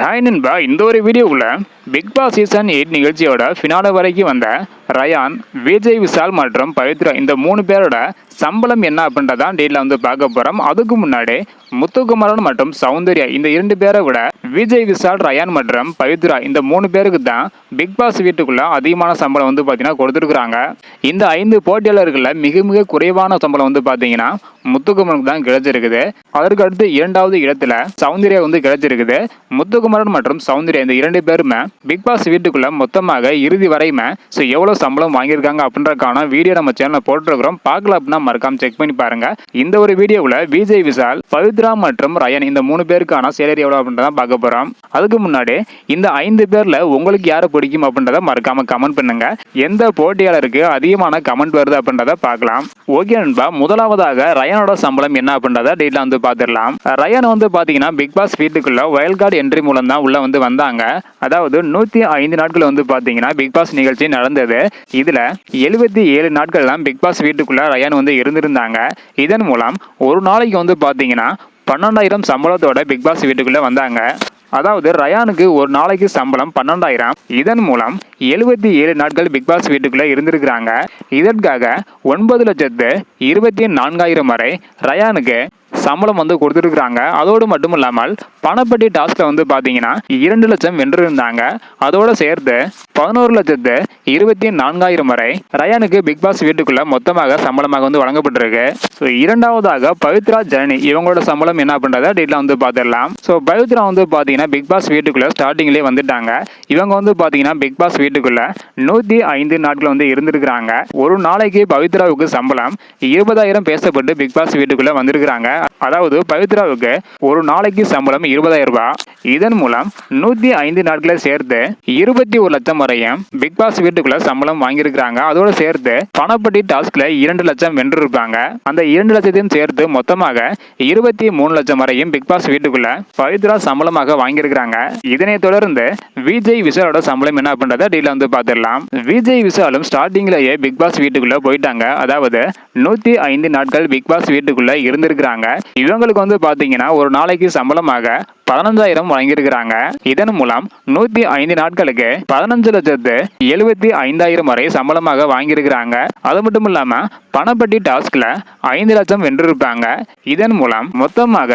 Hi நண்பா இந்த ஒரு வீடியோவில் பிக் பாஸ் சீசன் எயிட் நிகழ்ச்சியோட ஃபினால வரைக்கும் வந்த ரயான் விஜய் விஷால் மற்றும் பவித்ரா இந்த மூணு பேரோட சம்பளம் என்ன அப்படின்றதான் டீட்டில் வந்து பார்க்க போகிறோம் அதுக்கு முன்னாடி முத்துக்குமரன் மற்றும் சௌந்தர்யா இந்த இரண்டு பேரை விட விஜய் விஷால் ரயான் மற்றும் பவித்ரா இந்த மூணு பேருக்கு தான் பிக் பாஸ் வீட்டுக்குள்ள அதிகமான சம்பளம் வந்து பார்த்தீங்கன்னா கொடுத்துருக்குறாங்க. இந்த ஐந்து போட்டியாளர்களில் மிக மிக குறைவான சம்பளம் வந்து பார்த்தீங்கன்னா முத்துக்குமரனுக்கு தான் கிடைச்சிருக்குது. அதற்கு அடுத்து இரண்டாவது இடத்துல சௌந்தர்யா வந்து கிடைச்சிருக்குது. முத்துக்குமரன் மற்றும் சௌந்தர்யா இந்த இரண்டு பேருமே பிக் பாஸ் வீட்டுக்குள்ள மொத்தமாக இறுதி வரையுமே ஸோ எவ்வளோ சம்பளம் வாங்கியிருக்காங்க அப்படின்றக்கான வீடியோ நம்ம சேனல் போட்டிருக்கிறோம். பார்க்கல அப்படின்னா மறக்காம செக் பண்ணி பாருங்க. இந்த ஒரு வீடியோவில் விஜய் விஷால் பவித்ரா மற்றும் ரயன் இந்த மூணு பேருக்கான சேலரி எவ்வளோ அப்படின்றத பார்க்க போகிறோம் அதுக்கு முன்னாடி இந்த ஐந்து பேரில் உங்களுக்கு யாரை பிடிக்கும் அப்படின்றத மறக்காம கமெண்ட் பண்ணுங்க. எந்த போட்டியாளருக்கு அதிகமான கமெண்ட் வருது அப்படின்றத பார்க்கலாம். ஓகே நண்பா முதலாவதாக ரயனோட சம்பளம் என்ன அப்படின்றத டீட்டெயில் வந்து பார்த்துடலாம். ரயன் வந்து பார்த்தீங்கன்னா பிக் பாஸ் வீட்டுக்குள்ள வயல் கார்டு என்ட்ரி மூலம் தான் உள்ள வந்து வந்தாங்க. அதாவது நூற்றி ஐந்து நாட்கள் வந்து பார்த்தீங்கன்னா பிக் பாஸ் நிகழ்ச்சி நடந்தது. இதில் எழுபத்தி ஏழு நாட்கள்லாம் பிக் பாஸ் வீட்டுக்குள்ள ரயான் வந்து இருந்திருந்தாங்க. இதன் மூலம் ஒரு நாளைக்கு வந்து பார்த்தீங்கன்னா பன்னெண்டாயிரம் சம்பளத்தோட பிக் பாஸ் வீட்டுக்குள்ள வந்தாங்க. அதாவது ரயானுக்கு ஒரு நாளைக்கு சம்பளம் பன்னெண்டாயிரம். இதன் மூலம் எழுபத்தி ஏழு நாட்கள் பிக் பாஸ் வீட்டுக்குள்ள இருந்திருக்கிறாங்க. இதற்காக ஒன்பது லட்சத்து இருபத்தி நான்காயிரம் வரை ரயானுக்கு சம்பளம் வந்து கொடுத்துருக்குறாங்க. அதோடு மட்டும் இல்லாமல் பணப்பட்டி டாஸ்கில் வந்து பார்த்தீங்கன்னா இரண்டு லட்சம் வென்றிருந்தாங்க. அதோடு சேர்த்து பதினோரு லட்சத்து இருபத்தி நான்காயிரம் வரை ரயானுக்கு பிக் பாஸ் வீட்டுக்குள்ள மொத்தமாக சம்பளமாக வந்து வழங்கப்பட்டிருக்கு. ஸோ இரண்டாவதாக பவித்ரா ஜனனி இவங்களோட சம்பளம் என்ன பண்ணுறதா டீட்டில் வந்து பார்த்துடலாம் ஸோ பவித்ரா வந்து பார்த்தீங்கன்னா பிக் பாஸ் வீட்டுக்குள்ளே ஸ்டார்டிங்லேயே வந்துட்டாங்க. இவங்க வந்து பார்த்தீங்கன்னா பிக் பாஸ் வீட்டுக்குள்ளே நூற்றி ஐந்து நாட்கள் வந்து இருந்திருக்கிறாங்க. ஒரு நாளைக்கு பவித்ராவுக்கு சம்பளம் இருபதாயிரம் பேசப்பட்டு பிக் பாஸ் வீட்டுக்குள்ளே வந்திருக்கிறாங்க. அதாவது பவித்ராவுக்கு ஒரு நாளைக்கு சம்பளம் இருபதாயிரம் ரூபாய் இதன் மூலம் நூற்றி ஐந்து நாட்களை சேர்த்து இருபத்தி ஒரு லட்சம் வரையும் பிக் பாஸ் வீட்டுக்குள்ள சம்பளம் வாங்கியிருக்கிறாங்க. அதோடு சேர்த்து பணப்பட்டி டாஸ்க்ல இரண்டு லட்சம் வென்றிருப்பாங்க. அந்த இரண்டு லட்சத்தையும் சேர்த்து மொத்தமாக இருபத்தி மூணு லட்சம் வரையும் பிக் பாஸ் வீட்டுக்குள்ள பவித்ரா சம்பளமாக வாங்கியிருக்கிறாங்க. இதனைத் தொடர்ந்து விஜய் விஷாலோட சம்பளம் என்ன அப்படின்றத டீல வந்து பார்த்துடலாம். விஜய் விஷாலும் ஸ்டார்டிங்லயே பிக் பாஸ் வீட்டுக்குள்ள போயிட்டாங்க. அதாவது நூத்தி ஐந்து நாட்கள் பிக் பாஸ் வீட்டுக்குள்ள இருந்திருக்கிறாங்க. இவங்களுக்கு வந்து பாத்தீங்கன்னா ஒரு நாளைக்கு சம்பளமாக பதினஞ்சாயிரம் வழங்கியிருக்கிறாங்க இதன் மூலம் நூத்தி ஐந்து நாட்களுக்கு பதினஞ்சு லட்சத்து எழுபத்தி ஐந்தாயிரம் வரை சம்பளமாக வாங்கியிருக்கிறாங்க. அது மட்டும் இல்லாம பணப்பட்டி டாஸ்க்ல ஐந்து லட்சம் வென்றிருப்பாங்க. இதன் மூலம் மொத்தமாக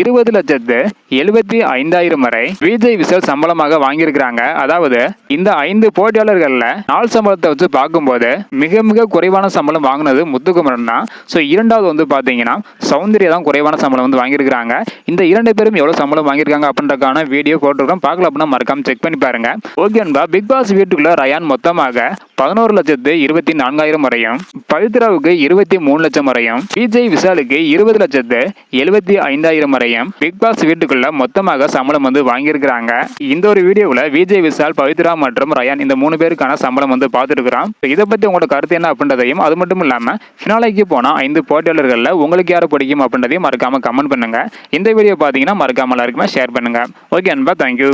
இருபது லட்சத்து எழுபத்தி ஐந்தாயிரம் வரை விஜய் விசல் சம்பளமாக வாங்கியிருக்கிறாங்க. அதாவது இந்த ஐந்து போட்டியாளர்கள்ல நாள் சம்பளத்தை வச்சு பார்க்கும்போது மிக மிக குறைவான சம்பளம் வாங்கினது முத்துக்குமரன் தான். ஸோ இரண்டாவது வந்து பார்த்தீங்கன்னா சௌந்தர்யா தான் குறைவான சம்பளம் வந்து வாங்கியிருக்கிறாங்க. இந்த இரண்டு பேரும் எவ்வளோ சம்பளம் வாங்கியிருக்காங்க அப்படின்றக்கான வீடியோ போட்டிருக்கோம் பார்க்கல அப்படின்னா மறக்காம செக் பண்ணி பாருங்க. ஓகே பிக் பாஸ் வீட்டுக்குள்ள ரயான் மொத்தமாக பதினோரு லட்சத்து இருபத்தி நான்காயிரம் வரையும் பவித்ராவுக்கு இருபத்தி மூணு லட்சம் வரையும் விஜய் விஷாலுக்கு இருபது லட்சத்து எழுபத்தி ஐந்தாயிரம் வரையும் பிக் பாஸ் வீட்டுக்குள்ள மொத்தமாக சம்பளம் வந்து வாங்கியிருக்கிறாங்க. இந்த ஒரு வீடியோவில் விஜய் விஷால் பவித்ரா மற்றும் ரயான் இந்த மூணு பேருக்கான சம்பளம் வந்து பார்த்துருக்குறோம் இதை பற்றி உங்களோட கருத்து என்ன அப்படின்றதையும் அது மட்டும் இல்லாமல் ஃபினாலைக்கு போனால் ஐந்து போட்டியாளர்களில் உங்களுக்கு யாரை பிடிக்கும் அப்படின்றதையும் மறக்காமல் கமெண்ட் பண்ணுங்கள் இந்த வீடியோ பார்த்தீங்கன்னா மறக்காமல் எல்லாருக்குமே ஷேர் பண்ணுங்கள் ஓகே அன்பா தேங்க்யூ